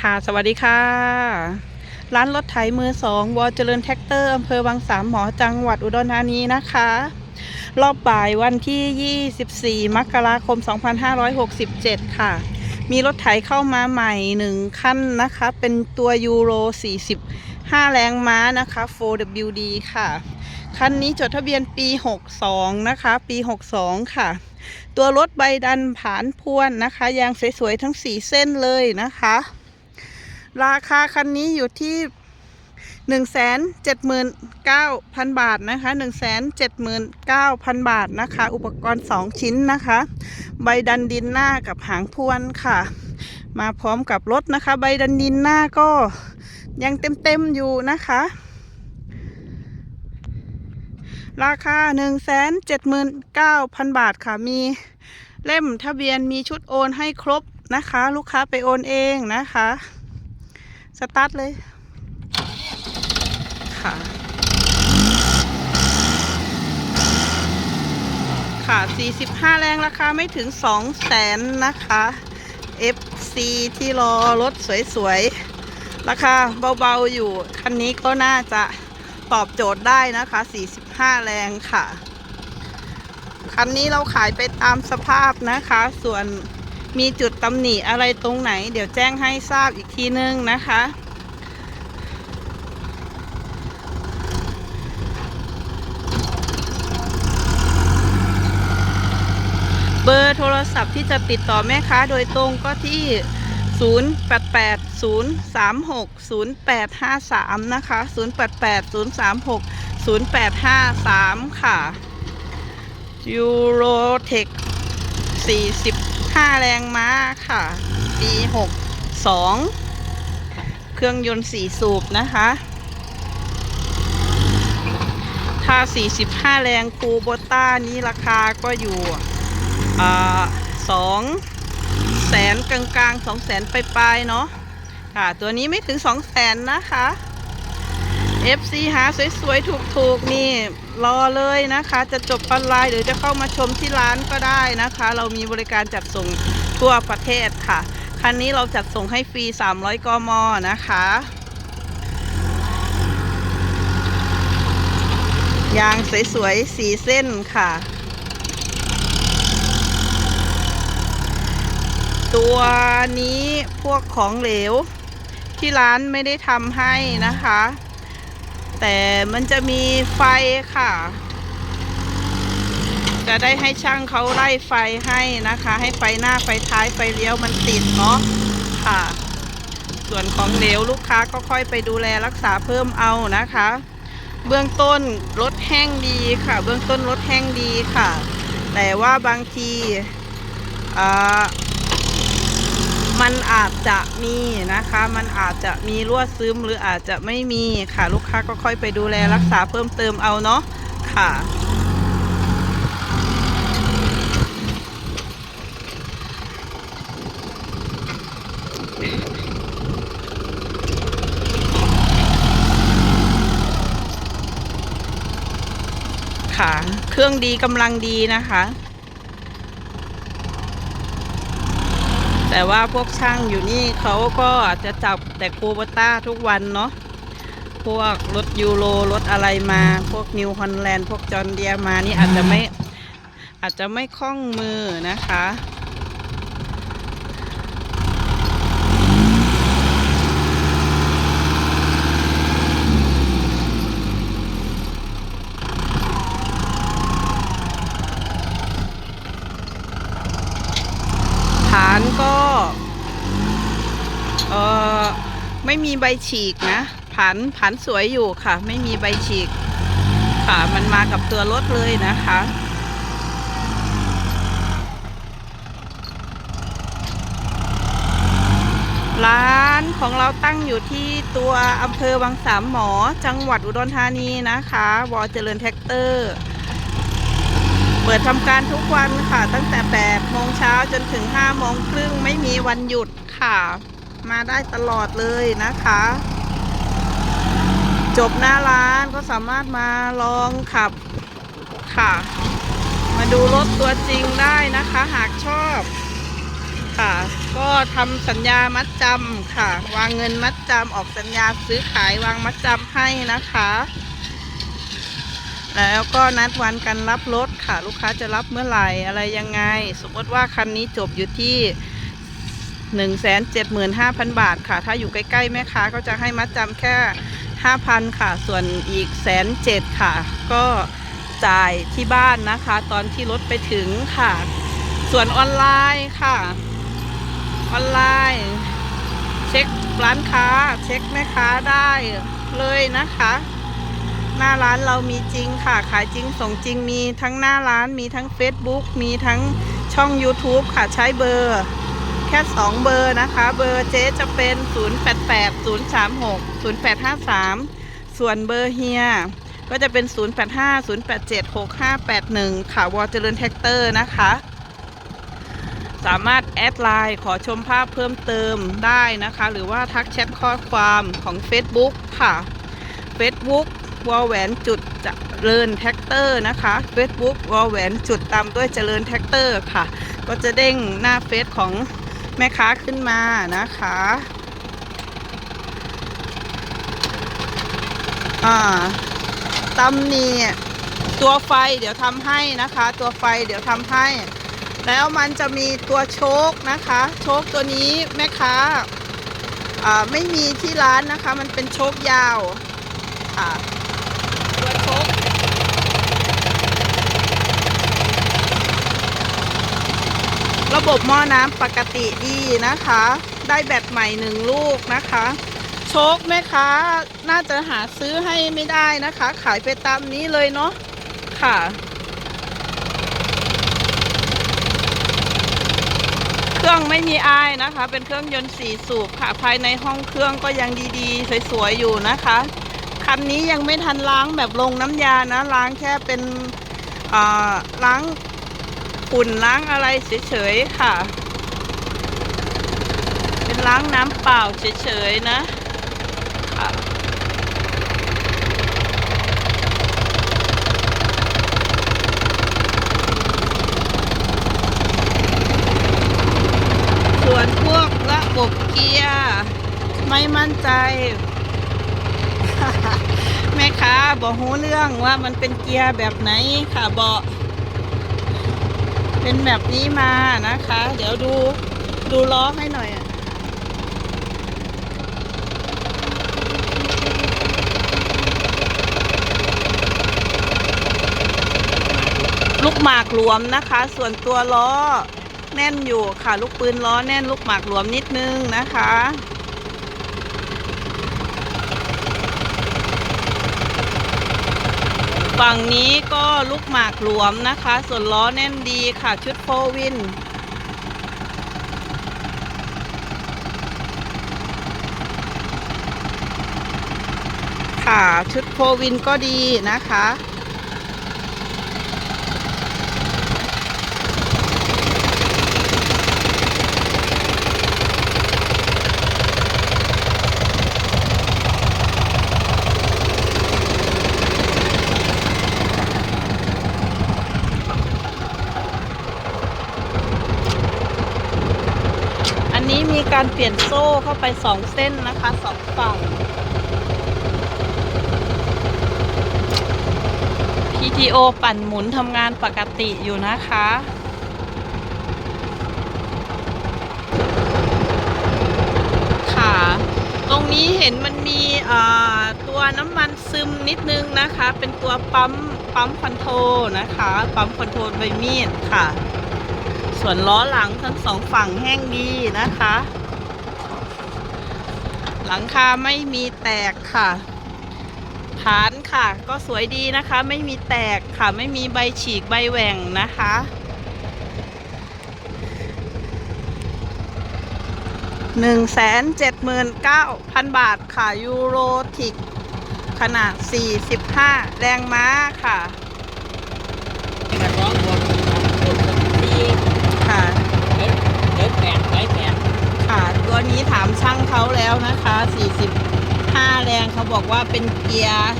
ค่ะ สวัสดีค่ะ ร้านรถไถมือสองวอเจริญแท็กเตอร์อำเภอบางสามหมอจังหวัดอุดรธานีนะคะ รอบบ่ายวันที่ 24 มกราคม 2567 ค่ะ มีรถไถเข้ามาใหม่หนึ่งคันนะคะ เป็นตัวยูโร 45 แรงม้านะคะ 4WD ค่ะ คันนี้จดทะเบียนปี 62 นะคะ ปี 62 ค่ะตัวรถใบดันผานพวนนะคะ ยางสวยๆทั้ง4เส้นเลยนะคะ ราคาคันนี้อยู่ที่179,000บาทนะคะ179,000บาทนะคะ อุปกรณ์2ชิ้นนะคะ ใบดันดินหน้ากับหางพวนค่ะ มาพร้อมกับรถนะคะ ใบดันดินหน้าก็ยังเต็มๆอยู่นะคะ ราคา179,000บาทค่ะ มีเล่มทะเบียนมีชุดโอนให้ครบนะคะ ลูกค้าไปโอนเองนะคะ สตาร์ทเลยค่ะค่ะ 45 แรงราคาไม่ถึง 2 แสนนะคะ FC ที่รอรถสวยๆ ราคาเบาๆอยู่ คันนี้ก็น่าจะตอบโจทย์ได้นะคะ 45 แรงค่ะ คันนี้เราขายไปตามสภาพนะคะ ส่วน มีจุดตำหนิอะไรตรงไหน เดี๋ยวแจ้งให้ทราบอีกทีนึงนะคะ เบอร์โทรศัพท์ที่จะติดต่อแม่ค้าโดยตรงก็ที่ 0880360853 นะคะ 0880360853 ค่ะยูโรเทค 5 แรงม้าค่ะ ปี 62 เครื่องยนต์ 4 สูบนะคะ ถ้า 45 แรงคูโบต้านี้ราคาก็อยู่สองแสนกลางๆสองแสนปลายๆเนาะค่ะ ตัวนี้ไม่ถึงสองแสนนะคะ FC หาสวยๆ ถูกๆ นี่ รอเลยนะคะ จะจบออนไลน์หรือจะเข้ามาชมที่ร้านก็ได้นะคะ เรามีบริการจัดส่งทั่วประเทศค่ะ คันนี้เราจัดส่งให้ฟรี 300 กม นะคะ ยางสวยๆสีเส้นค่ะ ตัวนี้พวกของเหลวที่ร้านไม่ได้ทำให้นะคะ แต่มันจะมีไฟค่ะ จะได้ให้ช่างเขาไล่ไฟให้นะคะ ให้ไฟหน้าไฟท้ายไฟเลี้ยวมันติดเนาะค่ะ ส่วนของเหลวลูกค้าก็ค่อยไปดูแลรักษาเพิ่มเอานะคะ เบื้องต้นรถแห้งดีค่ะ เบื้องต้นรถแห้งดีค่ะ แต่ว่าบางทีอ่า มันอาจจะมีนะคะ มันอาจจะมีรั่วซึมหรืออาจจะไม่มีค่ะลูกค้าก็ค่อยไปดูแลรักษาเพิ่มเติมเอาเนาะค่ะค่ะ เครื่องดีกำลังดีนะคะ แต่ว่าพวกช่างอยู่นี่เขาก็อาจจะจับแต่โคบต้าทุกวันเนาะพวกรถยูโรรถอะไรมา พวกนิวฮอลแลนด์พวกจอร์เดียมานี่อาจจะไม่อาจจะไม่คล่องมือนะคะ ฐานก็เออ ไม่มีใบฉีกนะผันผันสวยอยู่ค่ะ ไม่มีใบฉีก ค่ะมันมากับตัวรถเลยนะคะร้านของเราตั้งอยู่ที่ตัวอำเภอบางสามหมอ จังหวัดอุดรธานีนะคะวอเจริญแท็กเตอร์ เปิดทำการทุกวันค่ะ ตั้งแต่8โมงเช้าจนถึง5โมงครึ่งไม่มีวันหยุดค่ะ มาได้ตลอดเลยนะคะ จบหน้าร้านก็สามารถมาลองขับค่ะ มาดูรถตัวจริงได้นะคะ หากชอบค่ะ ก็ทำสัญญามัดจำค่ะ วางเงินมัดจำออกสัญญาซื้อขายวางมัดจำให้นะคะ แล้วก็นัดวันกันรับรถค่ะ ลูกค้าจะรับเมื่อไหร่อะไรยังไง สมมติว่าคันนี้จบอยู่ที่ 175,000 บาทค่ะ ถ้าอยู่ใกล้ ๆ แม่ค้าก็จะให้มัดจำแค่ 5,000 ค่ะ ส่วนอีกแสนเจ็ดค่ะ ก็จ่ายที่บ้านนะคะ ตอนที่รถไปถึงค่ะ ส่วนออนไลน์ค่ะ ออนไลน์ เช็คร้านค้า เช็คแม่ค้าได้เลยนะคะ หน้าร้านเรามีจริงค่ะ ขายจริงส่งจริงมีทั้งหน้าร้านมีทั้ง Facebook มีทั้งช่อง YouTube ค่ะใช้เบอร์ แค่ 2 เบอร์นะคะ เบอร์เจ๊จะเป็น 088 036 0853 ส่วนเบอร์เฮียก็จะเป็น 085 087 6581 ค่ะวอเจริญแท็กเตอร์นะคะ สามารถแอดไลน์ขอชมภาพเพิ่มเติมได้นะคะ หรือว่าทักแชทข้อความของ Facebook ค่ะ Facebook วอลแหวนจุดเจริญแท็กเตอร์นะคะ Facebook วอลแหวนจุดตามด้วยเจริญแท็กเตอร์ค่ะ ก็จะเด้งหน้าเฟซของ แม่ค้าขึ้นมานะคะอ่าตำหนีตัวไฟเดี๋ยวทำให้นะคะ ตัวไฟเดี๋ยวทำให้ แล้วมันจะมีตัวโชคนะคะ โชคตัวนี้แม่ค้าอ่าไม่มีที่ร้านนะคะ มันเป็นโชคยาวค่ะตัวโชค ระบบหม้อน้ำปกติดีนะคะ ได้แบตใหม่หนึ่งลูกนะคะ โชคแม่ค้าน่าจะหาซื้อให้ไม่ได้นะคะ ขายไปตามนี้เลยเนาะค่ะ เครื่องไม่มีอายนะคะ เป็นเครื่องยนต์สี่สูบค่ะภายในห้องเครื่องก็ยังดีๆ สวยๆอยู่นะคะคันนี้ยังไม่ทันล้างแบบลงน้ำยานะ ล้างแค่เป็นล้าง ฝุ่นล้างอะไรเฉยๆค่ะ เป็นล้างน้ำเปล่าเฉยๆนะค่ะส่วนพวกระบบเกียร์ไม่มั่นใจแม่ค้าบอกหูเรื่องว่ามันเป็นเกียร์แบบไหนค่ะบอก เป็นแบบนี้มานะคะ เดี๋ยวดูดูล้อให้หน่อยอะลูกหมากหลวมนะคะ ส่วนตัวล้อแน่นอยู่ค่ะ ลูกปืนล้อแน่นลูกหมากหลวมนิดนึงนะคะ ฝั่งนี้ก็ลูกหมากหลวมนะคะ ส่วนล้อแน่นดีค่ะ ชุดโฟวิน ค่ะ ชุดโฟวินก็ดีนะคะ การเปลี่ยนโซ่เข้าไปสองเส้นนะคะสองฝั่ง PTO ปั่นหมุนทำงานปกติอยู่นะคะค่ะตรงนี้เห็นมันมีตัวน้ำมันซึมนิดนึงนะคะ เป็นตัวปั๊มปั๊มคอนโทรนะคะ ปั๊มคอนโทรใบมีดค่ะ ส่วนล้อหลังทั้งสองฝั่งแห้งดีนะคะ หลังคาไม่มีแตกค่ะฐานค่ะ ก็สวยดีนะคะ ไม่มีแตกค่ะ ไม่มีใบฉีกใบแหว่งนะคะ หนึ่งแสนเจ็ดหมื่นเก้าพันบาทค่ะ ยูโรทิก ขนาด 45 แรงม้าค่ะ นักร้องบนบนที่ ค่ะ เล็ดเล็ดแปดไว้แปด ตัวนี้ถามช่างเขาแล้วนะคะ 45 แรงเขาบอกว่าเป็นเกียร์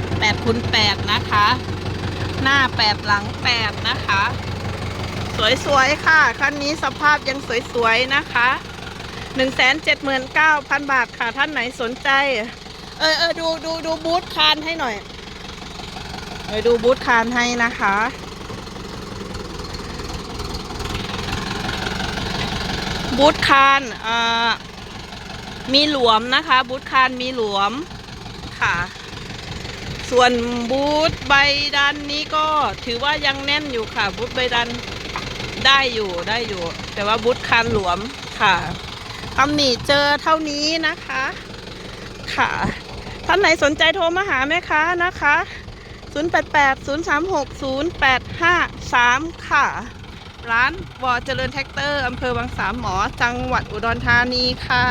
8คูณ8นะคะ หน้า 8 หลัง 8 นะคะ สวยๆ ค่ะ คันนี้สภาพยังสวยๆ นะคะ 179,000 บาทค่ะ ท่านไหนสนใจ เออเออดูดูดูบูธคานให้หน่อยเออดูบูธคานให้นะคะ บูธคานมีหลวมนะคะ บูธคานมีหลวมค่ะ ส่วนบูธใบดันนี้ก็ถือว่ายังแน่นอยู่ค่ะ บูธใบดันได้อยู่ได้อยู่ แต่ว่าบูธคานหลวมค่ะตำหนิเจอเท่านี้นะคะ ค่ะ ท่านไหนสนใจโทรมาหาแม่ค้านะคะ 0880360853 ค่ะ ร้านวอเจริญแท็กเตอร์อำเภอบางสามหมอ จังหวัดอุดรธานีค่ะ